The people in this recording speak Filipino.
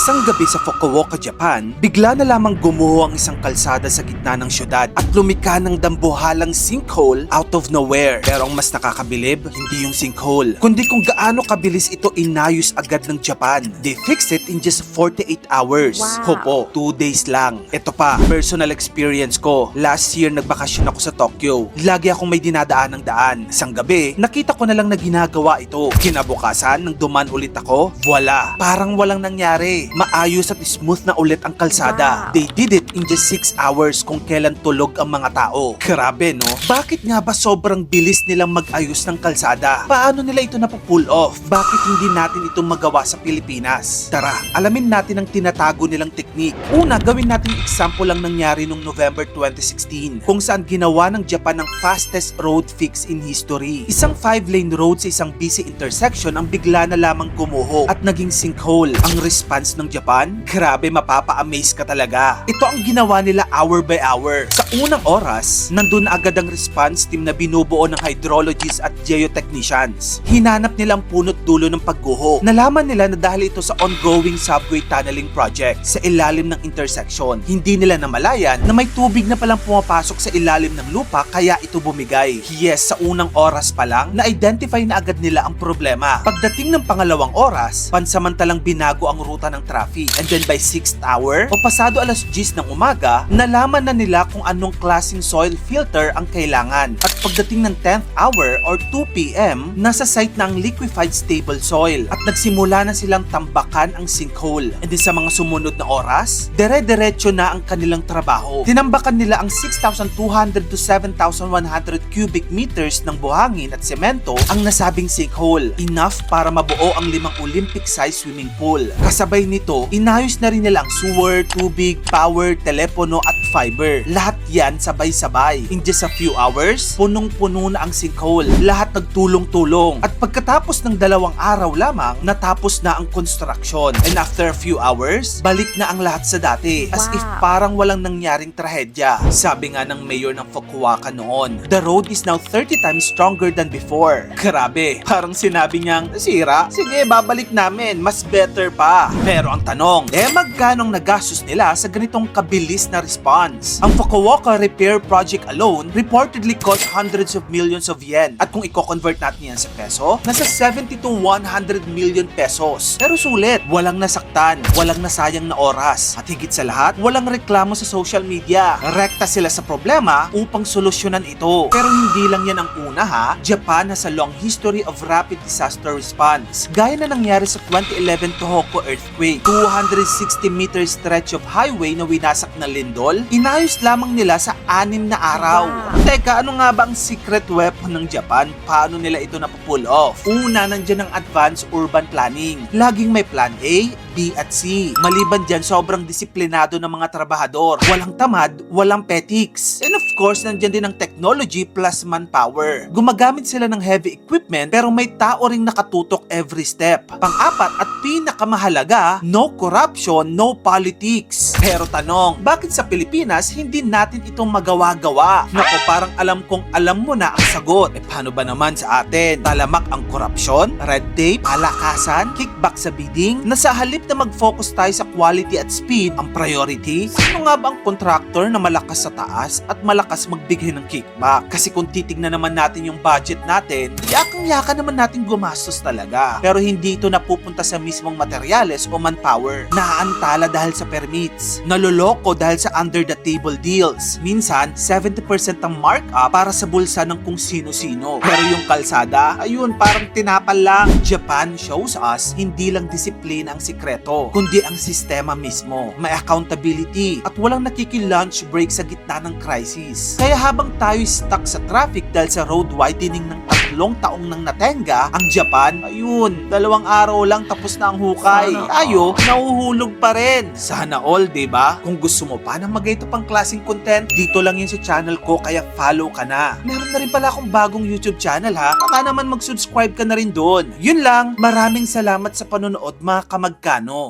Isang gabi sa Fukuoka, Japan, bigla na lamang gumuho ang isang kalsada sa gitna ng syudad at lumika ng dambuhalang sinkhole out of nowhere. Pero ang mas nakakabilib, hindi yung sinkhole, kundi kung gaano kabilis ito inayos agad ng Japan. They fixed it in just 48 hours. Wow. Hopo, 2 days lang. Ito pa, personal experience ko. Last year nagbakasyon ako sa Tokyo. Lagi akong may dinadaan ng daan. Isang gabi, nakita ko na lang na ginagawa ito. Kinabukasan, nang duman ulit ako, voila. Parang walang nangyari. Maayos at smooth na ulit ang kalsada. Wow. They did it in just 6 hours kung kailan tulog ang mga tao. Grabe no? Bakit nga ba sobrang bilis nilang mag-ayos ng kalsada? Paano nila ito napupull off? Bakit hindi natin ito magawa sa Pilipinas? Tara, alamin natin ang tinatago nilang teknik. Una, gawin natin example lang nangyari noong November 2016 kung saan ginawa ng Japan ang fastest road fix in history. Isang 5-lane road sa isang busy intersection ang bigla na lamang gumuho at naging sinkhole. Ang response ng Japan, grabe mapapa-amaze ka talaga. Ito ang ginawa nila hour by hour. Unang oras, nandun na agad ang response team na binubuo ng hydrologists at geotechnicians. Hinanap nila ang punot dulo ng pagguho. Nalaman nila na dahil ito sa ongoing subway tunneling project sa ilalim ng intersection. Hindi nila namalayan na may tubig na palang pumapasok sa ilalim ng lupa kaya ito bumigay. Yes, sa unang oras pa lang, na-identify na agad nila ang problema. Pagdating ng pangalawang oras, pansamantalang binago ang ruta ng traffic. And then by 6th hour, o pasado alas 10 ng umaga, nalaman na nila kung anong klaseng soil filter ang kailangan. At pagdating ng 10th hour or 2 p.m., nasa site na ang liquefied stable soil at nagsimula na silang tambakan ang sinkhole. And sa mga sumunod na oras, dire-diretso na ang kanilang trabaho. Tinambakan nila ang 6,200 to 7,100 cubic meters ng buhangin at semento ang nasabing sinkhole. Enough para mabuo ang limang Olympic-size swimming pool. Kasabay nito, inayos na rin nila ang sewer, tubig, power, telepono at fiber. Lahat yan sabay-sabay. In just a few hours, punong-puno na ang sinkhole. Lahat nagtulong-tulong. At pagkatapos ng dalawang araw lamang, natapos na ang construction. And after a few hours, balik na ang lahat sa dati. As if Wow. parang walang nangyaring trahedya. Sabi nga ng mayor ng Fukuoka noon, the road is now 30 times stronger than before. Grabe, parang sinabi niyang, nasira? Sige, babalik namin, mas better pa. Pero ang tanong, eh magkanong nagastos nila sa ganitong kabilis na response? Ang Fukuoka Repair Project alone reportedly cost hundreds of millions of yen. At kung i-convert natin yan sa peso, nasa 70 to 100 million pesos. Pero sulit, walang nasaktan, walang nasayang na oras. At higit sa lahat, walang reklamo sa social media. Rekta sila sa problema upang solusyonan ito. Pero hindi lang yan ang una ha. Japan has a long history of rapid disaster response. Gaya na nangyari sa 2011 Tohoku earthquake. 260 meter stretch of highway na winasak na lindol, inayos lamang nila sa anim na araw. Wow. Teka, ano nga ba ang secret weapon ng Japan? Paano nila ito napupull off? Una, nandiyan ang advanced urban planning. Laging may plan A, B at C. Maliban dyan, sobrang disiplinado ng mga trabahador. Walang tamad, walang petics. And course, nandyan din ang technology plus manpower. Gumagamit sila ng heavy equipment pero may tao ring nakatutok every step. Pang-apat at pinakamahalaga, no corruption, no politics. Pero tanong, bakit sa Pilipinas hindi natin itong magawa-gawa? Nako, parang alam kong alam mo na ang sagot. Eh paano ba naman sa atin? Talamak ang korupsyon, red tape, palakasan, kickback sa bidding, na sa halip na mag-focus tayo sa quality at speed, ang priority, sino nga ba ang contractor na malakas sa taas at malakas magbigay ng kickback? Kasi kung titignan naman natin yung budget natin, yakang-yaka naman natin gumastos talaga. Pero hindi ito napupunta sa mismong materyales o manpower. Naaantala dahil sa permits. Naloloko dahil sa under-the-table deals. Minsan, 70% ang markup para sa bulsa ng kung sino-sino. Pero yung kalsada, ayun, parang tinapal lang. Japan shows us hindi lang disiplina ang sikreto, kundi ang sistema mismo. May accountability at walang nakiki-lunch break sa gitna ng crisis. Kaya habang tayo stuck sa traffic dahil sa road widening ng tatlong taong nang natenga, ang Japan, ayun, dalawang araw lang tapos na ang hukay. Sana all. Ayo, nahuhulog pa rin. Sana all, ba? Kung gusto mo pa ng magayto pang klaseng content, dito lang yun sa channel ko kaya follow ka na. Meron na rin pala akong bagong YouTube channel ha. Baka naman mag-subscribe ka na rin doon. Yun lang, maraming salamat sa panonood mga kamagkano.